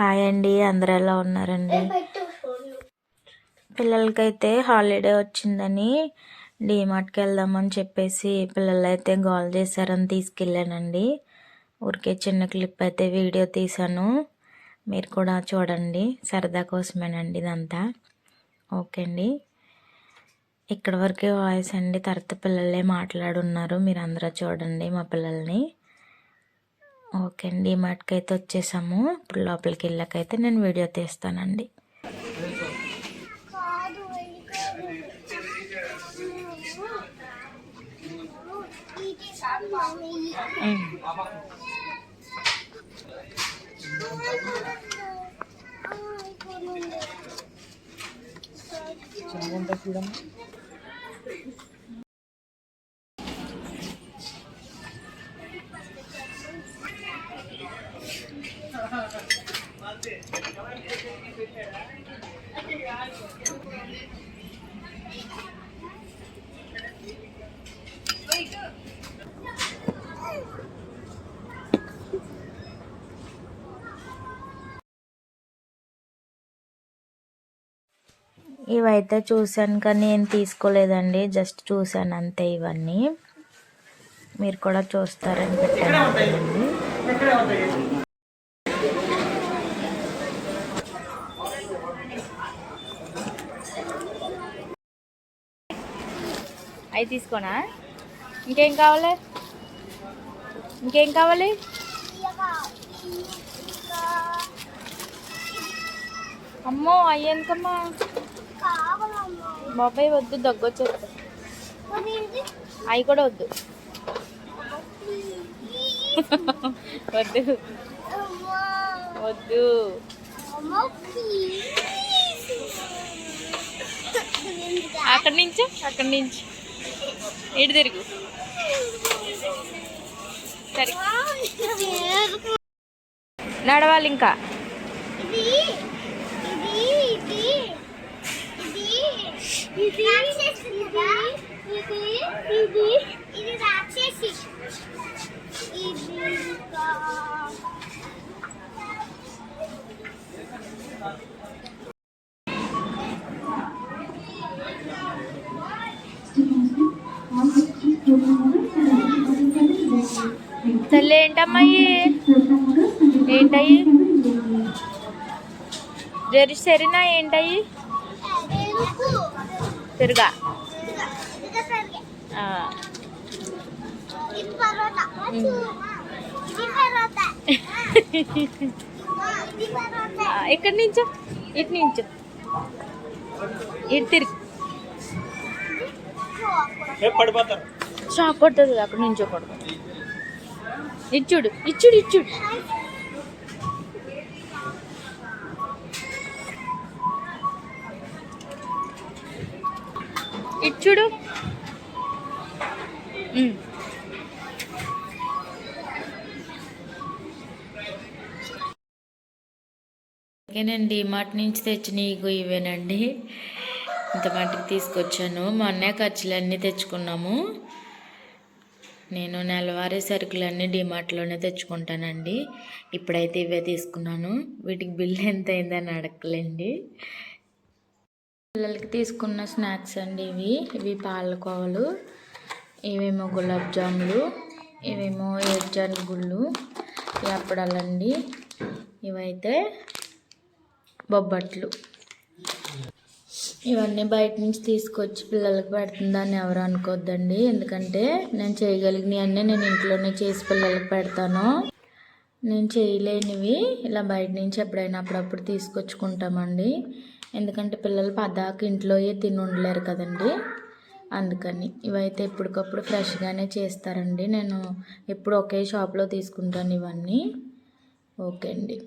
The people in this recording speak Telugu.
హాయ్ అండి అందరు ఎలా ఉన్నారండి? పిల్లలకైతే హాలిడే వచ్చిందని డీమార్ట్కి వెళ్దామని చెప్పేసి పిల్లలు అయితే గోల్ చేశారని తీసుకెళ్ళానండి. ఊరికే చిన్న క్లిప్ అయితే వీడియో తీశాను. మీరు కూడా చూడండి సరదా కోసమేనండి ఇదంతా. ఓకే అండి. ఇక్కడ వరకే వాయిస్ అండి తర్వాత పిల్లలే మాట్లాడున్నారు మీరు అందరూ చూడండి మా పిల్లల్ని. ఓకే అండి మటుకైతే వచ్చేసాము. ఇప్పుడు లోపలికి వెళ్ళకైతే నేను వీడియో తీస్తానండి. చూడమ్మా ఇవైతే చూశాను కానీ నేను తీసుకోలేదండి. జస్ట్ చూశాను అంతే ఇవన్నీ. మీరు కూడా చూస్తారని పెట్టాను. అవి తీసుకోనా? ఇంకేం కావాలి? ఇంకేం కావాలి? అమ్మో అయ్యి బాబాయ్ వద్దు దగ్గొచ్చేస్తా. అవి కూడా వద్దు. వద్దు. వద్దు. అక్కడి నుంచి అక్కడి నుంచి. ఇటు తిరుగు సరే నడవాలి ఇంకా ఇది రాక్షసి తల్లి ఏంటమ్మాయి ఏంటయ్యి? జరి సరినా ఏంటయ్యి? తిరుగా ఎక్కడి నుంచో? ఇటు నుంచో. ఇటు తిరుగు. పడిపోతారు. షాక్ కొడుతుంది అక్కడ నుంచో కొడుతుంది. ఇచ్చుడు ఇచ్చుడు ఇచ్చుడు. ఇచ్చుడు. ఉమ్. మాట నుంచి తెచ్చిన ఇగో ఇవేనండి. ఇంత మట్టుకు తీసుకొచ్చాను. మా అన్నయ్య ఖర్చులన్నీ తెచ్చుకున్నాము. నేను నెలవారీ సరుకులన్నీ డిమార్ట్లోనే తెచ్చుకుంటానండి. ఇప్పుడైతే ఇవే తీసుకున్నాను. వీటికి బిల్ ఎంత అయిందని అడగలేండి. పిల్లలకి తీసుకున్న స్నాక్స్ అండి ఇవి. ఇవి పాలకోవలు ఇవేమో గులాబ్ జాములు ఇవేమో ఏడ్జాన్ గుళ్ళు ఈ అప్పడాలండి. ఇవైతే బొబ్బట్లు. ఇవన్నీ బయట నుంచి తీసుకొచ్చి పిల్లలకి పెడుతుందని ఎవరు అనుకోవద్దండి ఎందుకంటే నేను చేయగలిగినవన్నీ నేను ఇంట్లోనే చేసి పిల్లలకి పెడతాను. నేను చేయలేనివి ఇలా బయట నుంచి ఎప్పుడైనా అప్పుడప్పుడు తీసుకొచ్చుకుంటామండి. ఎందుకంటే పిల్లలు పదాకు ఇంట్లోయే తిని ఉండలేరు కదండి. అందుకని ఇవైతే ఎప్పటికప్పుడు ఫ్రెష్గానే చేస్తారండి. నేను ఎప్పుడు ఒకే షాప్లో తీసుకుంటాను ఇవన్నీ. ఓకే అండి.